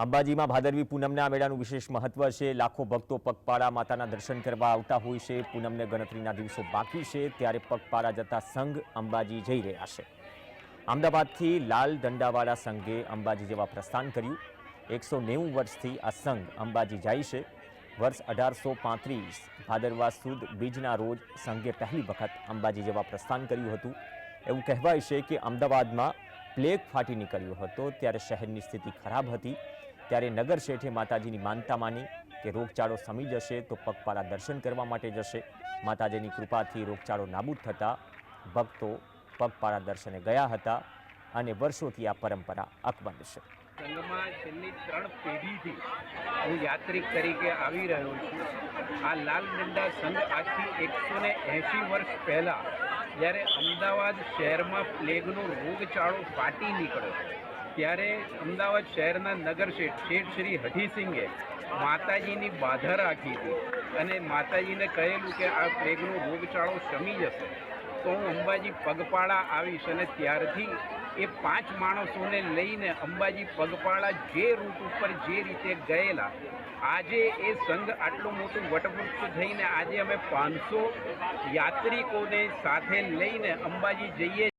અંબાજીમાં ભાદરવી પૂનમના મેળાનું વિશેષ મહત્વ છે. લાખો ભક્તો પગપાળા માતાના દર્શન કરવા આવતા હોય છે. પૂનમને ગણતરીના દિવસો બાકી છે. ત્યારે પગપાળા જતા સંઘ અંબાજી જઈ રહ્યા છે. અમદાવાદથી લાલ દંડાવાળા સંઘે અંબાજી જેવા પ્રસ્થાન કર્યું. એકસો નેવું વર્ષથી આ સંઘ અંબાજી જાય છે. વર્ષ અઢારસો પાંત્રીસ ભાદરવા સુદ બીજના રોજ સંઘે પહેલી વખત અંબાજી જેવા પ્રસ્થાન કર્યું હતું. એવું કહેવાય છે કે અમદાવાદમાં પ્લેગ ફાટી નીકળ્યો હતો. ત્યારે શહેરની સ્થિતિ ખરાબ હતી. ત્યારે નગર શેઠે માતાજીની માનતા માની કે રોગચાળો સમી જશે તો પગપાળા દર્શન કરવા માટે જશે. માતાજીની કૃપાથી રોગચાળો નાબૂદ થતાં ભક્તો પગપાળા દર્શને ગયા હતા અને વર્ષોથી આ પરંપરા અકબંધ છે. સંઘમાં છેલ્લી ત્રણ પેઢીથી હું યાત્રિક તરીકે આવી રહ્યો છું. આ લાલ ડંડા સંઘ આજથી એકસો ને એંશી વર્ષ પહેલાં જ્યારે અમદાવાદ શહેરમાં પ્લેગનો રોગચાળો ફાટી નીકળ્યો. ત્યારે અમદાવાદ શહેરના નગર શેઠ શેઠ શ્રી હઠીસિંગે માતાજીની બાધા રાખી હતી અને માતાજીને કહેલું કે આ પ્લેગનો રોગચાળો શમી જશે. તો હું અંબાજી પગપાળા આવીશ અને ત્યારથી એ પાંચ માણસોને લઈને અંબાજી પગપાળા જે રૂટ ઉપર જે રીતે ગયેલા, આજે એ સંઘ આટલું મોટું વટવૃક્ષ થઈને આજે અમે પાંચસો યાત્રિકોને સાથે લઈને અંબાજી જઈએ